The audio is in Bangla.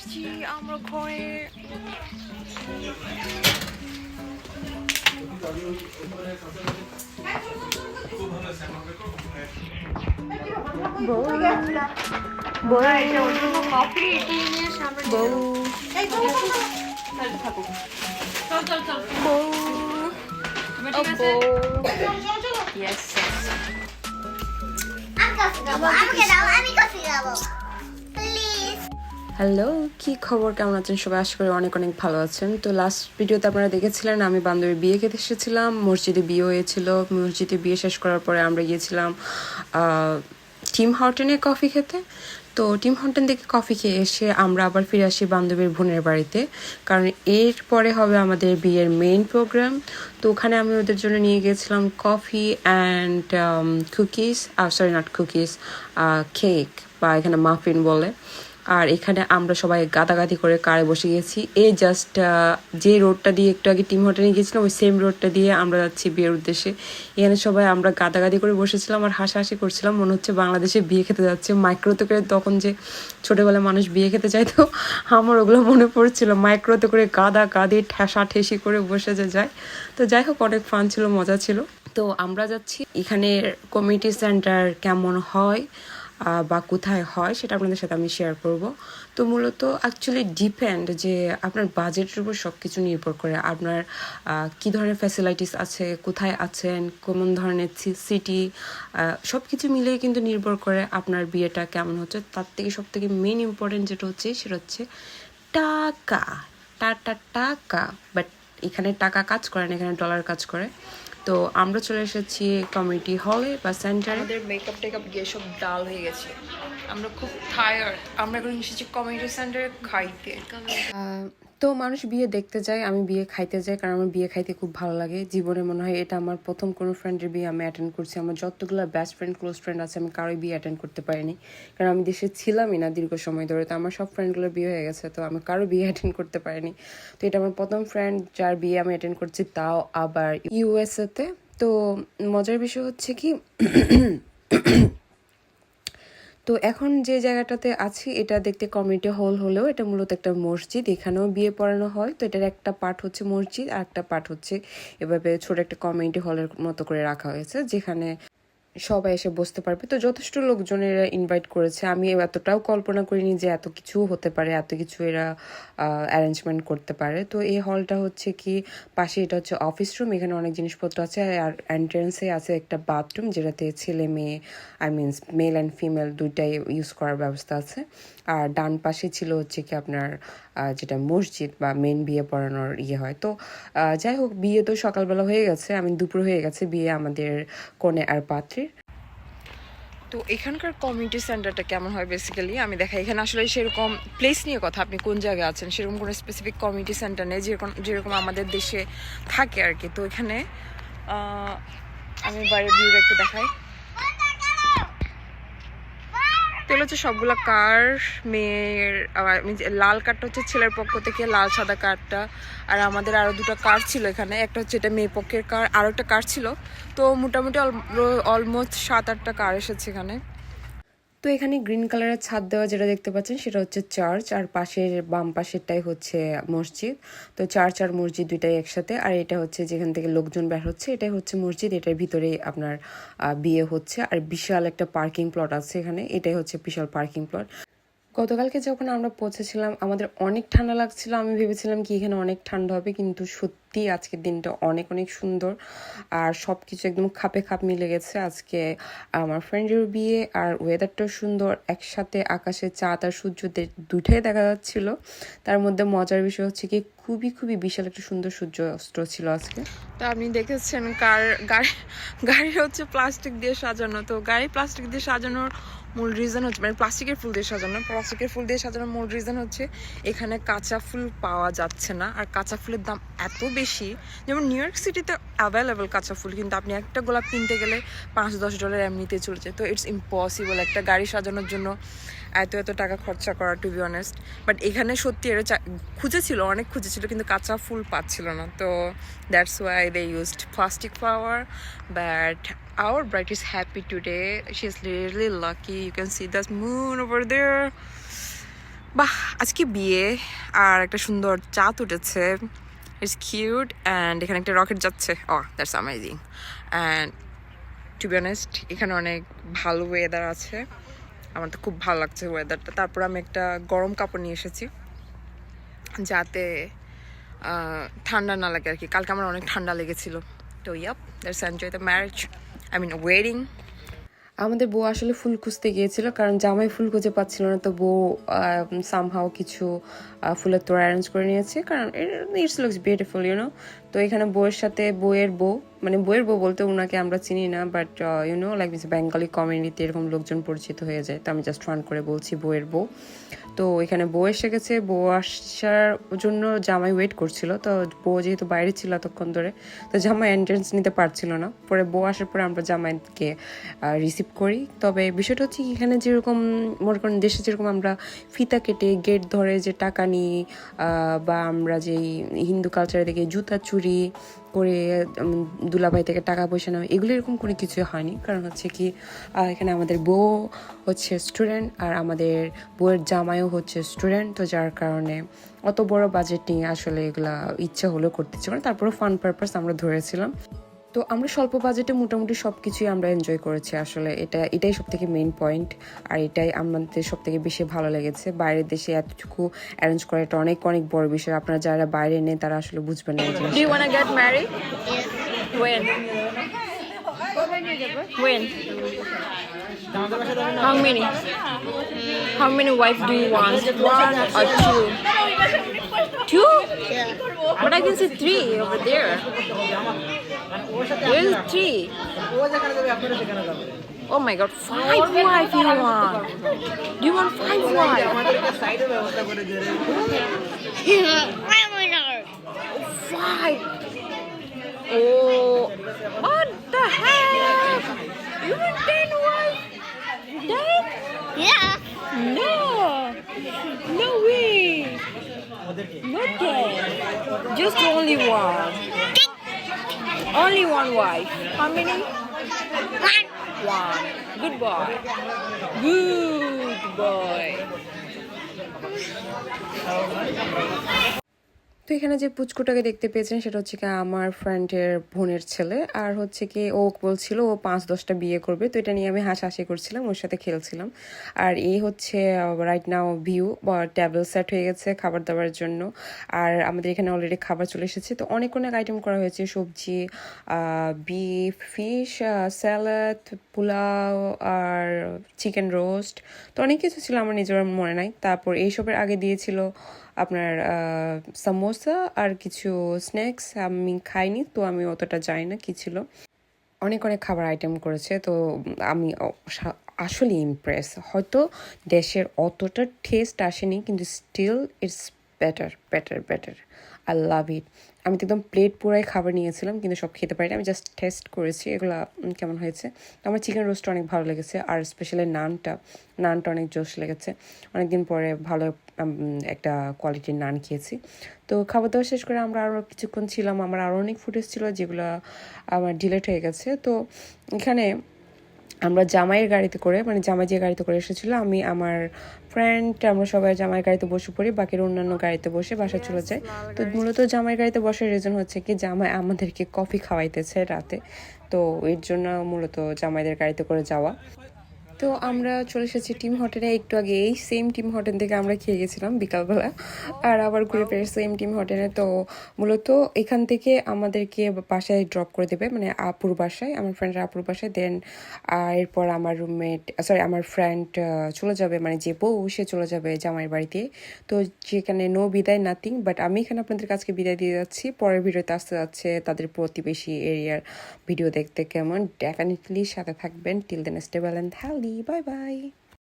আসছি আমরা ঘরে। খাব আমাকে দাও আমি কফি খাব। হ্যালো, কি খবর? কেমন আছেন সবাই? আশা করি অনেক অনেক ভালো আছেন। তো লাস্ট ভিডিওতে আপনারা দেখেছিলেন, আমি বান্ধবীর বিয়ে খেতে এসেছিলাম। মসজিদে বিয়ে হয়েছিল। মসজিদে বিয়ে শেষ করার পরে আমরা গিয়েছিলাম টিম হাউটেনে কফি খেতে। তো টিম হর্টন থেকে কফি খেয়ে এসে আমরা আবার ফিরে আসি বান্ধবীর বোনের বাড়িতে। কারণ এরপরে হবে আমাদের বিয়ের মেইন প্রোগ্রাম তো ওখানে আমি ওদের জন্য নিয়ে গিয়েছিলাম coffee and cookies sorry not cookies cake বা এখানে মাফিন বলে। আর এখানে আমরা সবাই গাদাগাদি করে কারে বসে গেছি। এই জাস্ট যে রোডটা দিয়ে একটু আগে টিম হোটেলে গিয়েছিলাম, ওই সেম রোডটা দিয়ে আমরা যাচ্ছি বিয়ের উদ্দেশ্যে। এখানে সবাই আমরা গাদাগাদি করে বসেছিলাম আর হাসাহাসি করছিলাম। মনে হচ্ছে বাংলাদেশে বিয়ে খেতে যাচ্ছে। মাইক্রোতে করে তখন যে ছোটোবেলায় মানুষ বিয়ে খেতে চাইতো, আমার ওগুলো মনে পড়ছিল। মাইক্রোতে করে গাদা গাদি ঠেসা ঠেসি করে বসে যে যায়। তো যাই হোক, অনেক ফান ছিল, মজা ছিল। তো আমরা যাচ্ছি। এখানের কমিউনিটি সেন্টার কেমন হয়? বা কোথায় হয় সেটা আপনাদের সাথে আমি শেয়ার করব। তো মূলত অ্যাকচুয়ালি ডিপেন্ড যে আপনার বাজেটের উপর সব কিছু নির্ভর করে। আপনার কি ধরনের ফ্যাসিলিটিস আছে, কোথায় আছেন কোন ধরনের সিটি সব কিছু মিলেই কিন্তু নির্ভর করে আপনার বিয়েটা কেমন হচ্ছে। তার থেকে সব থেকে মেন ইম্পর্টেন্ট যেটা হচ্ছে, সেটা হচ্ছে টাকা। টাটা টাকা। বাট এখানে টাকা কাজ করে না, এখানে ডলার কাজ করে। তো আমরা চলে এসেছি কমিউনিটি হলে বা সেন্টারে আমাদের মেকআপ টেকআপ গিয়ে সব ডাল হয়ে গেছে। আমরা খুব টায়ার্ড আমরা এখন এসেছি কমিউনিটি সেন্টারে খাইতে। তো মানুষ বিয়ে দেখতে যায়, আমি বিয়ে খাইতে যাই কারণ আমার বিয়ে খাইতে খুব ভালো লাগে। জীবনে মনে হয় এটা আমার প্রথম কোনো ফ্রেন্ডের বিয়ে আমি অ্যাটেন্ড করছি। আমার যতগুলো বেস্ট ফ্রেন্ড ক্লোজ ফ্রেন্ড আছে আমি কারোই বিয়ে অ্যাটেন্ড করতে পারিনি। কারণ আমি দেশে ছিলামই না দীর্ঘ সময় ধরে, তো আমার সব ফ্রেন্ডগুলোর বিয়ে হয়ে গেছে, তো আমি কারও বিয়ে অ্যাটেন্ড করতে পারিনি। তো এটা আমার প্রথম ফ্রেন্ড যার বিয়ে আমি অ্যাটেন্ড করছি তাও আবার ইউএসএতে তো মজার বিষয় হচ্ছে কি তো এখন যে জায়গাটাতে আছি, এটা দেখতে কমিউনিটি হল হলেও এটা মূলত একটা মসজিদ। এখানেও বিয়ে পড়ানো হয়। তো এটার একটা পার্ট হচ্ছে মসজিদ, আর একটা পার্ট হচ্ছে এভাবে ছোট একটা কমিউনিটি হলের মতো করে রাখা হয়েছে, যেখানে সবাই এসে বসতে পারবে। তো যথেষ্ট লোকজনেরা ইনভাইট করেছে। আমি এতটাও কল্পনা করিনি যে এত কিছু হতে পারে, এত কিছু এরা অ্যারেঞ্জমেন্ট করতে পারে। তো এই হলটা হচ্ছে কি, পাশে এটা হচ্ছে অফিস রুম এখানে অনেক জিনিসপত্র আছে আর এন্ট্রেন্সে আছে একটা বাথরুম যেটাতে ছেলে, মেয়ে I means male and female দুইটাই ইউজ করার ব্যবস্থা আছে। আর ডান পাশে ছিল হচ্ছে কি আপনার যেটা মসজিদ বা মেন বিয়ে পড়ানোর ইয়ে হয়। তো যাই হোক, বিয়ে তো সকালবেলা হয়ে গেছে, আমি দুপুর হয়ে গেছে, বিয়ে আমাদের কনে আর পাত্রীর। তো এখানকার কমিউনিটি সেন্টারটা কেমন হয় বেসিক্যালি আমি দেখাই, এখানে আসলে সেরকম প্লেস নিয়ে কথা, আপনি কোন জায়গায় আছেন? সেরকম কোনো স্পেসিফিক কমিউনিটি সেন্টার নেই, যেরকম যেরকম আমাদের দেশে থাকে আর কি। তো এখানে আমি বাইরের ভিউটা একটু দেখাই। তো হলো যে সবগুলো কার, মেয়ের লাল কার্ডটা হচ্ছে ছেলের পক্ষ থেকে, লাল সাদা কার্ডটা আর আমাদের আরও দুটো কার ছিল এখানে। একটা হচ্ছে এটা মেয়ে পক্ষের কার আরও একটা কার ছিল। তো মোটামুটি অলমোস্ট সাত আটটা কার এসেছে এখানে। তো এখানে গ্রিন কালারের ছাদ দেওয়া যেটা দেখতে পাচ্ছেন, সেটা হচ্ছে চার্চ, আর পাশের, বাম পাশেরটাই হচ্ছে মসজিদ। তো চার্চ আর মসজিদ দুইটাই একসাথে, আর এটা হচ্ছে যেখান থেকে লোকজন বের হচ্ছে, এটাই হচ্ছে মসজিদ, এটার ভিতরেই আপনার বিয়ে হচ্ছে। আর বিশাল একটা পার্কিং প্লট আছে এখানে, এটাই হচ্ছে বিশাল পার্কিং প্লট। গতকালকে যখন আমরা পৌঁছেছিলাম, আমাদের অনেক ঠান্ডা লাগছিল। আমি ভেবেছিলাম কি এখানে অনেক ঠান্ডা হবে, কিন্তু সত্যি আজকের দিনটা অনেক অনেক সুন্দর। আর সব কিছু একদম খাপে খাপ মিলে গেছে। আজকে আমার ফ্রেন্ডের বিয়ে, আর ওয়েদারটাও সুন্দর। একসাথে আকাশে চাঁদ আর সূর্য দুটোই দেখা যাচ্ছিল। তার মধ্যে মজার বিষয় হচ্ছে কি, খুবই খুবই বিশাল একটা সুন্দর সূর্য অস্ত্র ছিল আজকে। তো আপনি দেখেছেন কার গাড়ি গাড়ি হচ্ছে প্লাস্টিক দিয়ে সাজানো। তো গাড়ি প্লাস্টিক দিয়ে সাজানোর মূল রিজন হচ্ছে মানে প্লাস্টিকের ফুল দিয়ে সাজানো, প্লাস্টিকের ফুল দিয়ে সাজানোর মূল রিজন হচ্ছে এখানে কাঁচা ফুল পাওয়া যাচ্ছে না, আর কাঁচা ফুলের দাম এত বেশি, যেমন নিউ ইয়র্ক সিটিতে অ্যাভেলেবেল কাঁচা ফুল, কিন্তু আপনি একটা গোলাপ কিনতে গেলে পাঁচ দশ ডলার এমনিতে চলছে, তো ইটস ইম্পসিবল একটা গাড়ি সাজানোর জন্য এত এত টাকা খরচা করা টু বি অনেস্ট বাট এখানে সত্যি এটা খুঁজেছিল, অনেক খুঁজেছিল, কিন্তু কাঁচা ফুল পাচ্ছিল না, তো that's why they used plastic flower but our bride is happy today. She's really lucky. You can see the moon over there. বাহ, আজকে বিয়ে আর একটা সুন্দর চাঁদ উঠেছে। ইটস কিউট অ্যান্ড এখানে একটা রকেট যাচ্ছে। ও that's amazing and to be honest এখানে অনেক ভালো ওয়েদার আছে। আমার তো খুব ভালো লাগছে ওয়েদারটা তারপর আমি একটা গরম কাপড় নিয়ে এসেছি। যাতে ঠান্ডা না লাগে আর কি। কালকে আমার অনেক ঠান্ডা লেগেছিল। তো yup that's enjoy the marriage I mean wedding আমাদের বউ আসলে ফুল খুঁজতে গিয়েছিল, কারণ জামাই ফুল খুঁজে পাচ্ছিল না, তো বউ সামহাও কিছু ফুলের তোড়া অ্যারেঞ্জ করে নিয়েছে, কারণ ইটস লুকস বিউটিফুল ইউনো তো এখানে বউয়ের সাথে, বউয়ের বউ মানে বউয়ের বউ বলতে ওনাকে আমরা চিনি না but you know like miss Bengali community এরকম লোকজন পরিচিত হয়ে যায়, তো আমি জাস্ট ফান করে বলছি বউয়ের বউ। তো এখানে বউ এসে গেছে। বউ আসার জন্য জামাই ওয়েট করছিল। তো বউ যেহেতু বাইরে ছিল এতক্ষণ ধরে, তো জামাই এন্ট্রেন্স নিতে পারছিল না। পরে বউ আসার পরে আমরা জামাইকে রিসিভ করি। তবে বিষয়টা হচ্ছে এখানে যেরকম, মনে করেন দেশে যেরকম আমরা ফিতা কেটে গেট ধরে যে টাকা নিই বা আমরা যেই হিন্দু কালচারে দেখে জুতা চুরি করে দুলাভাই থেকে টাকা পয়সা নেওয়া, এগুলো এরকম কোনো কিছু হয়নি। কারণ হচ্ছে কি এখানে আমাদের বউ হচ্ছে স্টুডেন্ট আর আমাদের বউয়ের জামাইও হচ্ছে স্টুডেন্ট তো যার কারণে অত বড় বাজেট নিয়ে আসলে এগুলা ইচ্ছা হলেও করতে ইচ্ছে করে তারপরে ফান পারপাস আমরা ধরেছিলাম তো আমরা স্বল্প বাজেটে মোটামুটি সব কিছুই আমরা এনজয় করেছি আসলে এটা এটাই সব থেকে মেইন পয়েন্ট আর এটাই আমাদের সব থেকে বেশি ভালো লেগেছে বাইরের দেশে এতটুকু অ্যারেঞ্জ করা এটা অনেক অনেক বড় বিষয় আপনারা যারা বাইরে নেই তারা আসলে বুঝবেন না? When? When? How many? How many wives do you want? One or two? Two? But I can see three over there. Where's three? Oh my god, five wives you want? Do you want five winner. Five. Not ten. Just only one. Only one wife. How many? One. One. Good boy. Good boy. তো এখানে যে পুচকুটাকে দেখতে পেয়েছেন সেটা হচ্ছে কি আমার ফ্রেন্ডের বোনের ছেলে। আর হচ্ছে কি ও বলছিল ও পাঁচ দশটা বিয়ে করবে। তো এটা নিয়ে আমি হাসাহাসি করছিলাম, ওর সাথে খেলছিলাম। আর এই হচ্ছে রাইট নাও ভিউ বা টেবিল সেট হয়ে গেছে খাবার দাবারের জন্য। আর আমাদের এখানে অলরেডি খাবার চলে এসেছে। তো অনেক অনেক আইটেম করা হয়েছে। সবজি বিফ ফিশ স্যালাড পোলাও, আর চিকেন রোস্ট তো অনেক কিছু ছিল, আমার নিজের মনে নাই। তারপর এইসবের আগে দিয়েছিল আপনার সামোসা আর কিছু স্ন্যাক্স আমি খাইনি, তো আমি অতটা জানি না কি ছিল। অনেক অনেক খাবার আইটেম করেছে, তো আমি আসলে ইমপ্রেস হয়তো দেশের অতটা টেস্ট আসেনি, কিন্তু still it's better better better I love it আমি তো একদম প্লেট পুরাই খাবার নিয়েছিলাম, কিন্তু সব খেতে পারিনি। আমি জাস্ট টেস্ট করেছি, এগুলা কেমন হয়েছে? আমার চিকেন রোস্টটা অনেক ভালো লেগেছে, আর স্পেশালি নানটা নানটা অনেক জোশ লেগেছে। অনেকদিন পরে ভালো একটা কোয়ালিটির নান খেয়েছি। তো খাবার দাওয়া শেষ করে আমরা আরও কিছুক্ষণ ছিলাম। আমার আরও অনেক ফুটেজ ছিল যেগুলো আমার ডিলেট হয়ে গেছে। তো এখানে আমরা জামাইয়ের গাড়িতে করে মানে জামাই যে গাড়িতে করে এসেছিল, আমি আমার ফ্রেন্ড আমরা সবাই জামাই গাড়িতে বসে পড়ি বাকির অন্যান্য গাড়িতে বসে বাসা চলে যায়। তো মূলত জামাই গাড়িতে বসার রিজন হচ্ছে কি জামাই আমাদেরকে কফি খাওয়াইতেছে রাতে। তো এর জন্য মূলত জামাইদের গাড়িতে করে যাওয়া। তো আমরা চলে এসেছি টিম হোটেলে। একটু আগে এই সেম টিম হোটেল থেকে আমরা খেয়ে গেছিলাম বিকালবেলা। আর আবার ঘুরে ফিরে সেম টিম হোটেলে তো মূলত এখান থেকে আমাদেরকে বাসায় ড্রপ করে দেবে মানে আপুর বাসায়, আমার ফ্রেন্ডের আপুর বাসায়। দেন এরপর আমার রুমমেট সরি আমার ফ্রেন্ড চলে যাবে। মানে যে বউ, সে চলে যাবে জামাইয়ের বাড়িতে। তো যেখানে নো বিদায় নাথিং বাট আমি এখানে আপনাদের কাছকে বিদায় দিয়ে যাচ্ছি। পরের ভিডিওতে আসতে যাচ্ছে তাদের প্রতিবেশী এরিয়ার ভিডিও দেখতে কেমন। ডেফিনেটলি সাথে থাকবেন। Till then stable and healthy Bye bye.